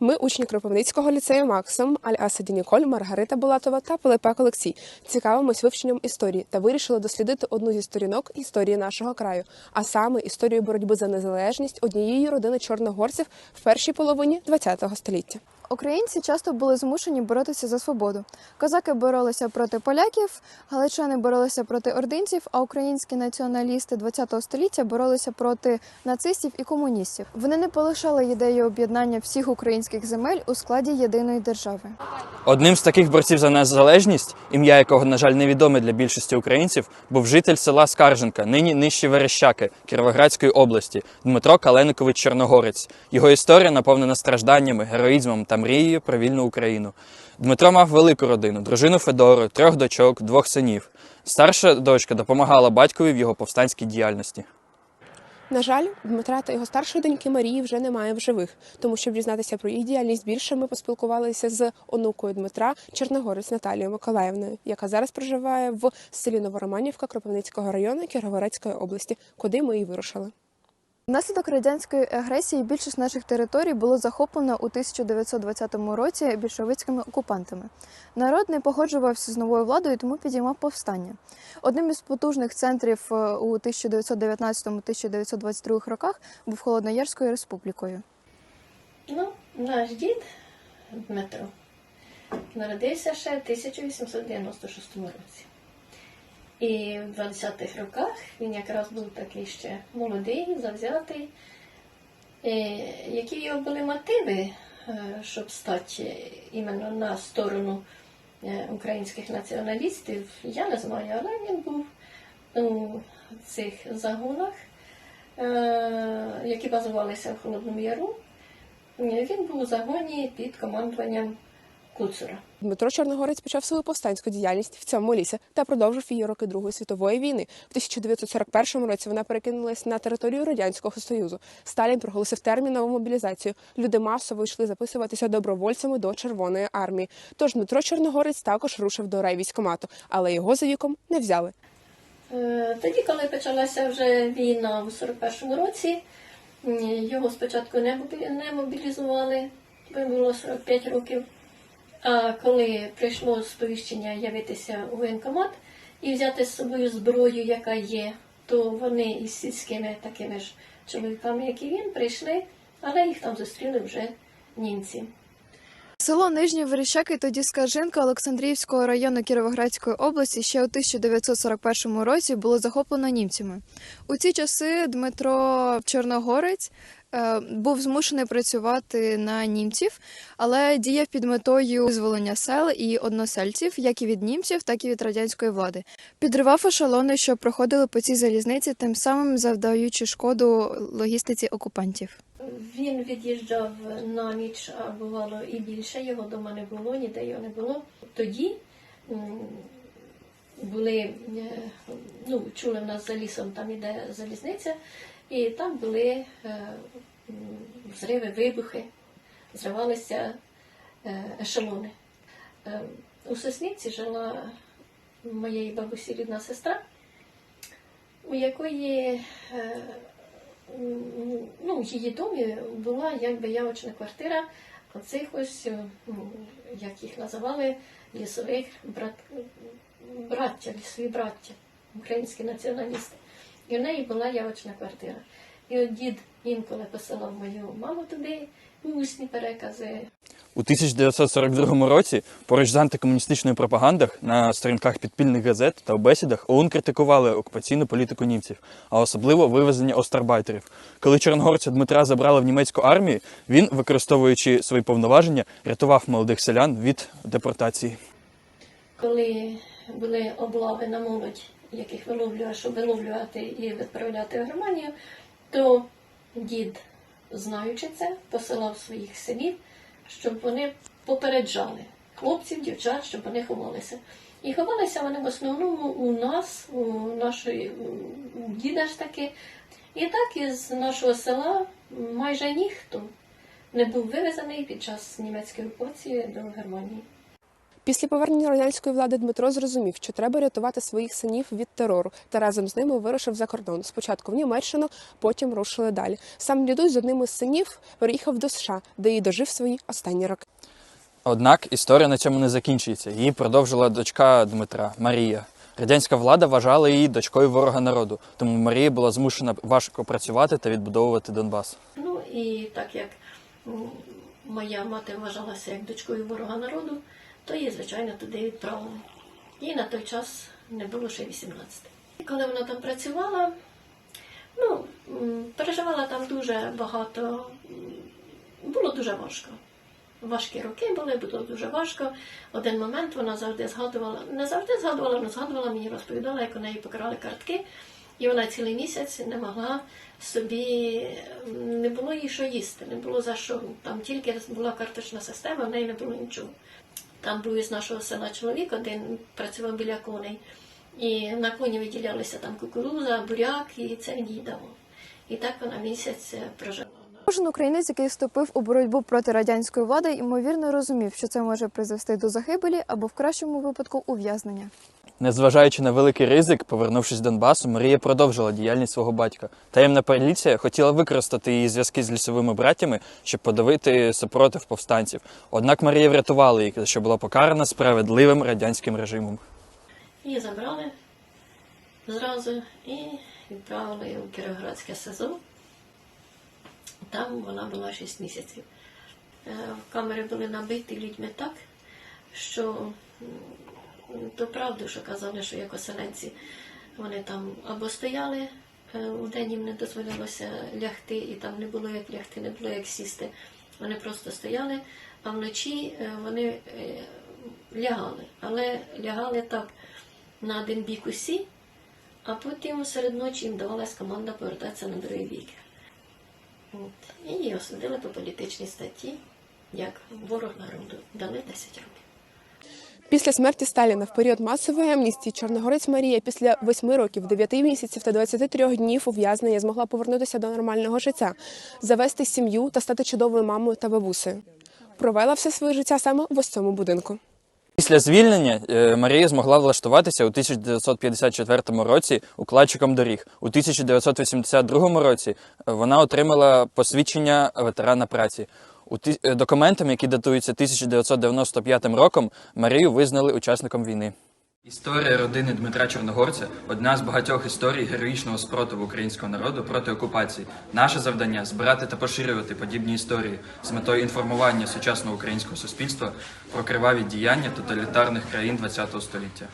Ми учні Кропивницького ліцею Максим, Аль-Асаді Ніколь, Маргарита Булатова та Пилипак Олексій. Цікавимось вивченням історії та вирішили дослідити одну зі сторінок історії нашого краю, а саме історію боротьби за незалежність однієї родини чорногорців в першій половині ХХ століття. Українці часто були змушені боротися за свободу. Козаки боролися проти поляків, галичани боролися проти ординців, а українські націоналісти ХХ століття боролися проти нацистів і комуністів. Вони не полишали ідею об'єднання всіх українських земель у складі єдиної держави. Одним з таких борців за незалежність, ім'я якого, на жаль, невідоме для більшості українців, був житель села Скарженка, нині нижчі Верещаки Кіровоградської області, Дмитро Каленикович Чорногорець. Його історія наповнена стражданнями, героїзмом та мрією про вільну Україну. Дмитро мав велику родину, дружину Федору, трьох дочок, двох синів. Старша дочка допомагала батькові в його повстанській діяльності. На жаль, Дмитра та його старшої доньки Марії вже немає в живих. Тому, щоб дізнатися про їх діяльність більше, ми поспілкувалися з онукою Дмитра Чорногорець Наталією Миколаївною, яка зараз проживає в селі Новороманівка Кропивницького району Кіровоградської області, куди ми і вирушили. Внаслідок радянської агресії більшість наших територій було захоплено у 1920 році більшовицькими окупантами. Народ не погоджувався з новою владою, тому підіймав повстання. Одним із потужних центрів е, у 1919-1922 роках був Холодноярською республікою. Ну, наш дід Дмитро народився ще в 1896 році. І в 20-х роках він якраз був такий ще молодий, завзятий. Які його були мотиви, е, щоб стати іменно на сторону е, українських націоналістів, я не знаю, але він був у цих загонах, е, які базувалися в Холодному Яру. Він був у загоні під командуванням Куцура. Дмитро Чорногорець почав свою повстанську діяльність в цьому лісі та продовжив її роки Другої світової війни. В 1941 році вона перекинулась на територію радянського союзу. Сталін проголосив термінову мобілізацію. Люди масово йшли записуватися добровольцями до Червоної армії. Тож Дмитро Чорногорець також рушив до райвійськомату, але його за віком не взяли. Е, Тоді, коли почалася вже війна у 41-му році, його спочатку не мобі- не мобілізували, йому було 45 років. А коли прийшло сповіщення явитися у воєнкомат і взяти з собою зброю, яка є, то вони із сільськими такими ж чоловіками, як і він, прийшли, але їх там зустріли вже німці. Село Нижні Верещаки, тоді Скаржинка Олександрівського району Кіровоградської області ще у 1941 році було захоплено німцями. У ці часи Дмитро Чорногорець був змушений працювати на німців, але діяв під метою визволення сел і односельців, як і від німців, так і від радянської влади. Підривав ешелони, що проходили по цій залізниці, тим самим завдаючи шкоду логістиці окупантів. Він від'їжджав на ніч, а бувало і більше, його вдома не було, ніде його не було. Тоді були, е, ну, чули в нас за лісом, там іде залізниця, і там були е, взриви, вибухи, зривалися е, ешелони. Е, У Соснівці жила моєї бабусі рідна сестра, у якої ну, в її домі була якби явочна квартира оцих ось, е, як їх називали, лісових брат, браття, лісові браття, українські націоналісти. І в неї була явочна квартира. І от дід інколи посилав мою маму туди, усні перекази. У 1942 році поруч з антикомуністичною пропагандою на сторінках підпільних газет та у бесідах ОУН критикували окупаційну політику німців, а особливо вивезення остарбайтерів. Коли чорногорця Дмитра забрали в німецьку армію, він, використовуючи свої повноваження, рятував молодих селян від депортації. коли були облави на молодь, яких виловлювали, щоб виловлювати і відправляти в Германію, то дід, знаючи це, посилав своїх синів, щоб вони попереджали хлопців, дівчат, щоб вони ховалися. І ховалися вони в основному у нас, у нашої у діда ж таки. І так із нашого села майже ніхто не був вивезений під час німецької окупації до Германії. Після повернення радянської влади Дмитро зрозумів, що треба рятувати своїх синів від терору, та разом з ними вирушив за кордон. Спочатку в Німеччину, потім рушили далі. Сам дідусь з одним із синів переїхав до США, де і дожив свої останні роки. Однак історія на цьому не закінчується. Її продовжила дочка Дмитра Марія. Радянська влада вважала її дочкою ворога народу, тому Марія була змушена важко працювати та відбудовувати Донбас. Ну і так як моя мати вважалася як дочкою ворога народу, то її, звичайно, туди відправили. Їй на той час не було ще 18. І Коли вона там працювала, ну, переживала там дуже багато, було дуже важко. Важкі роки були, було дуже важко. Один момент вона завжди згадувала, не завжди згадувала, але згадувала, мені розповідала, як у неї покрали картки, і вона цілий місяць не могла собі, не було їй що їсти, не було за що. Там тільки була карточна система, в неї не було нічого. Там був із нашого села чоловік, один працював біля коней. І на коні виділялися там кукуруза, буряк, і це він. І так вона місяць е, прожила. Кожен українець, який вступив у боротьбу проти радянської влади, ймовірно розумів, що це може призвести до загибелі або в кращому випадку ув'язнення. Незважаючи на великий ризик, повернувшись з Донбасу, Марія продовжила діяльність свого батька. Таємна поліція хотіла використати її зв'язки з лісовими братями, щоб подавити супротив повстанців. Однак Марія врятувала їх, що була покарана справедливим радянським режимом. Її забрали зразу і відправили у Кіровоградське СИЗО. Там вона була 6 місяців. Е, Камери були набиті людьми так, що то правду, що казали, що як оселенці вони там або стояли, е, у день їм не дозволялося лягти, і там не було як лягти, не було як сісти. Вони просто стояли, а вночі е, вони е, лягали. Але лягали так на один бік усі, а потім серед ночі їм давалась команда повертатися на другий бік. От. І її осудили по політичній статті, як ворог народу. Дали 10 років. Після смерті Сталіна в період масової амністії Чорногорець Марія після 8 років, 9 місяців та 23 днів ув'язнення змогла повернутися до нормального життя, завести сім'ю та стати чудовою мамою та бабусею. Провела все своє життя саме в ось цьому будинку. Після звільнення е, Марія змогла влаштуватися у 1954 році укладчиком доріг. У 1982 році е, вона отримала посвідчення ветерана праці. Е, документам, які датуються 1995 роком, Марію визнали учасником війни. Історія родини Дмитра Чорногорця одна з багатьох історій героїчного спротиву українського народу проти окупації. Наше завдання збирати та поширювати подібні історії з метою інформування сучасного українського суспільства про криваві діяння тоталітарних країн ХХ століття.